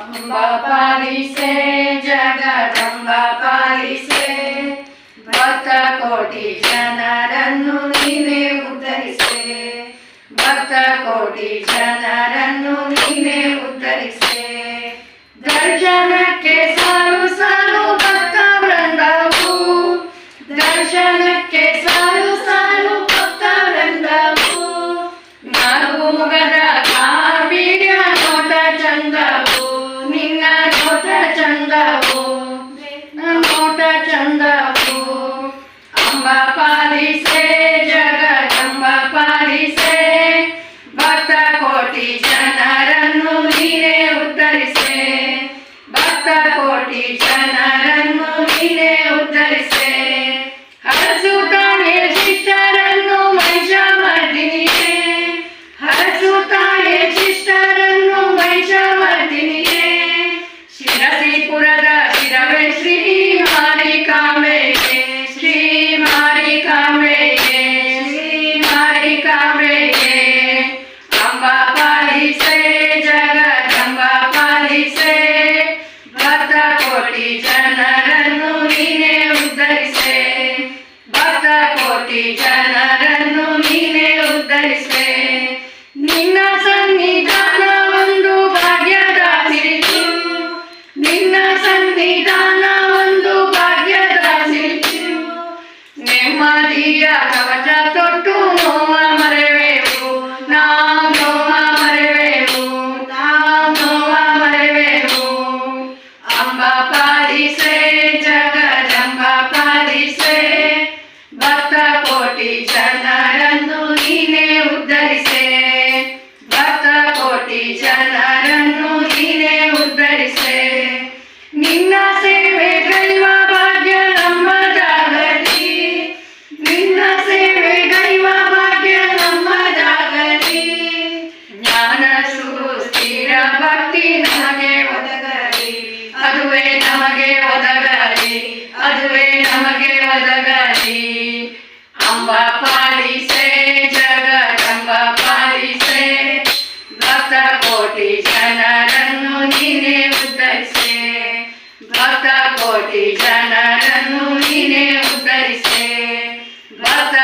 ಅಂಬ ಪಾಲಿಸೆ ಜಗದಂಬ ಪಾಲಿಸೆ, ಭಕ್ತ ಕೋಟಿ ಜನರನ್ನು ನೀನೇ ಉದ್ಧರಿಸೆ ಭಕ್ತ ಕೋಟಿ ಜನರನ್ನು ನೀನೇ ಉದ್ಧರಿಸೆ ದರ್ಶನಕ್ಕೆ ಸಾಲು ಸಾಲು ಭಕ್ತ ವೃಂದವು, ದರ್ಶನಕ್ಕೆ ಸಾಲು ಸಾಲು ಭಕ್ತ ವೃಂದವು. ನಾವು ಮುಗದ ನೋಟ ಚಂದವು ನೋಟ ಚಂದವು. ಅಂಬ ಪಾಲಿಸೆ, ಜಗದಂಬ ಪಾಲಿಸೆ. ಭಕ್ತ ಕೋಟಿ ಜನರನ್ನು ನೀನೇ ಉತ್ತರಿಸೆ. ಭಕ್ತ ಕೋಟಿ ಜನರನ್ನು ನೀನೇ ಜಗದಂಬ ಪಾಲಿಸೆ ಜಗದಂಬ ಪಾಲಿಸೆ. ಭಕ್ತ ಕೋಟಿ ಜನರನ್ನು ನೀನೆ ಉದ್ಧರಿಸೆ. ಭಕ್ತ ಕೋಟಿ ಜನರನ್ನು ನೀನೆ ಉದ್ಧರಿಸೆ. ಭಕ್ತ